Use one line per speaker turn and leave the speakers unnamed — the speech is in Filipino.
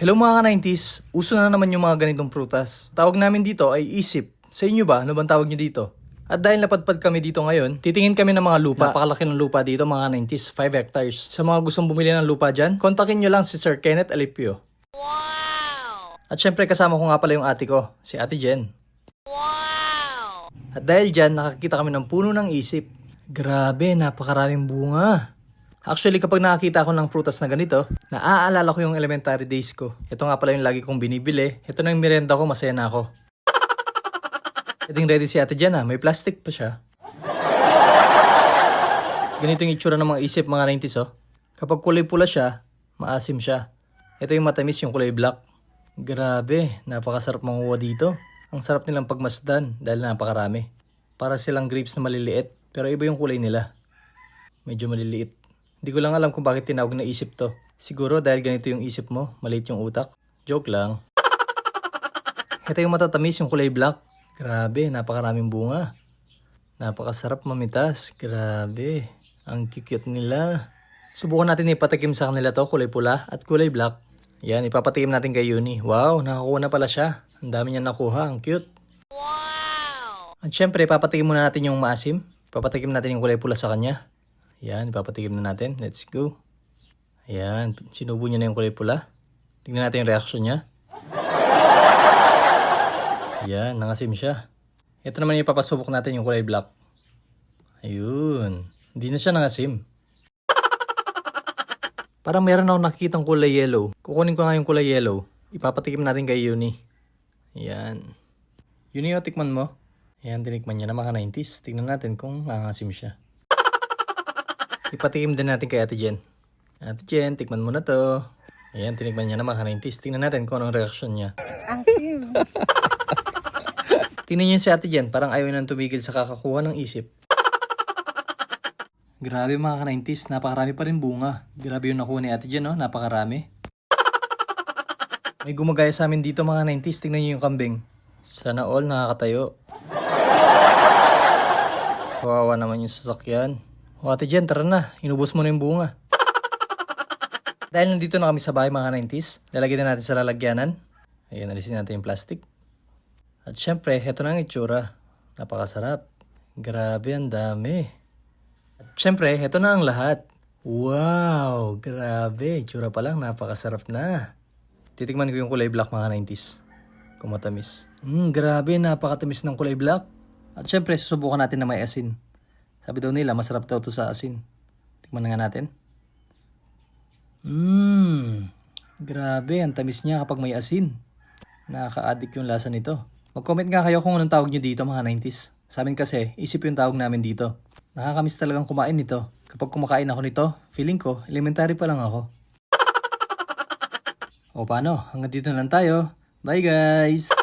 Hello mga ka-90s, uso na naman yung mga ganitong prutas. Tawag namin dito ay isip. Sa inyo ba, ano bang tawag nyo dito? At dahil napadpad kami dito ngayon, titingin kami ng mga lupa. Napakalaki ng lupa dito mga 90s, 5 hectares. Sa mga gustong bumili ng lupa dyan, kontakin nyo lang si Sir Kenneth Alipio. Wow! At syempre kasama ko nga pala yung ate ko, si Ate Jen. Wow! At dahil dyan, nakakita kami ng puno ng isip. Grabe, napakaraming bunga. Actually, kapag nakakita ako ng prutas na ganito, naaalala ko yung elementary days ko. Ito nga pala yung lagi kong binibili. Ito na yung merienda ko, masaya na ako. Ready ready si ate dyan ha, may plastic pa siya. Ganito yung itsura ng mga isip mga 90s oh. Kapag kulay pula siya, maasim siya. Ito yung matamis yung kulay black. Grabe, napakasarap manguha dito. Ang sarap nilang pagmasdan dahil napakarami. Para silang grapes na maliliit, pero iba yung kulay nila. Medyo maliliit. Hindi ko lang alam kung bakit tinawag na isip to. Siguro dahil ganito yung isip mo, maliit yung utak. Joke lang. Ito yung matatamis, yung kulay black. Grabe, napakaraming bunga. Napakasarap mamitas. Grabe. Ang cute nila. Subukan natin ipatikim sa kanila to, kulay pula at kulay black. Yan, ipapatikim natin kay Uni. Wow, nakakuha na pala siya. Ang dami niya nakuha, ang cute. Wow! At syempre, ipapatikim muna natin yung maasim. Ipapatikim natin yung kulay pula sa kanya. Yan, ipapatikim na natin. Let's go. Ayan, sinubo niya na yung kulay pula. Tingnan natin yung reaction niya. Yan, nangasim siya. Ito naman yung papasubok natin yung kulay black. Ayun. Hindi na siya nangasim. Parang meron akong nakikitang kulay yellow. Kukunin ko nga yung kulay yellow. Ipapatikim natin kay Uni. Yan. Uni, o, tikman mo. Ayan, tinikman niya na mga 90s. Tingnan natin kung nangasim siya. Ipatikim din natin kay Ate Jen. Ate Jen, tikman mo na to. Ayan, tinikman niya na mga 90s. Tingnan natin kung anong reaksyon niya.
Asim.
Tingnan niyo si Ate Jen, parang ayaw nang tumigil sa kakakuha ng isip. Grabe mga ka-90s, napakarami pa rin bunga. Grabe yung nakuha ni Ate Jen, no? Napakarami. May gumagaya sa amin dito mga 90s, tingnan niyo yung kambing. Sana all nakakatayo. Kawawa naman yung sasakyan. O Ate Jen, tara na. Inubos mo na yung bunga. Dahil nandito na kami sa bahay mga 90s, lalagyan na natin sa lalagyanan. Ayan, alisin natin yung plastic. At syempre, heto na ang itsura. Napakasarap. Grabe, ang dami. At syempre, heto na ang lahat. Wow, grabe. Itsura pa lang, napakasarap na. Titikman ko yung kulay black mga 90s. Kung matamis. Hmm, grabe, napakatamis ng kulay black. At syempre, susubukan natin na may asin. Sabi daw nila, masarap daw to sa asin. Tikman na nga natin. Mmm, grabe, ang tamis niya kapag may asin. Nakaka-addict yung lasa nito. Mag-comment nga kayo kung anong tawag nyo dito mga 90s. Sa amin kasi, isip yung tawag namin dito. Nakakamiss talagang kumain nito. Kapag kumakain ako nito, feeling ko, elementary pa lang ako. o paano, hanggang dito lang tayo. Bye guys!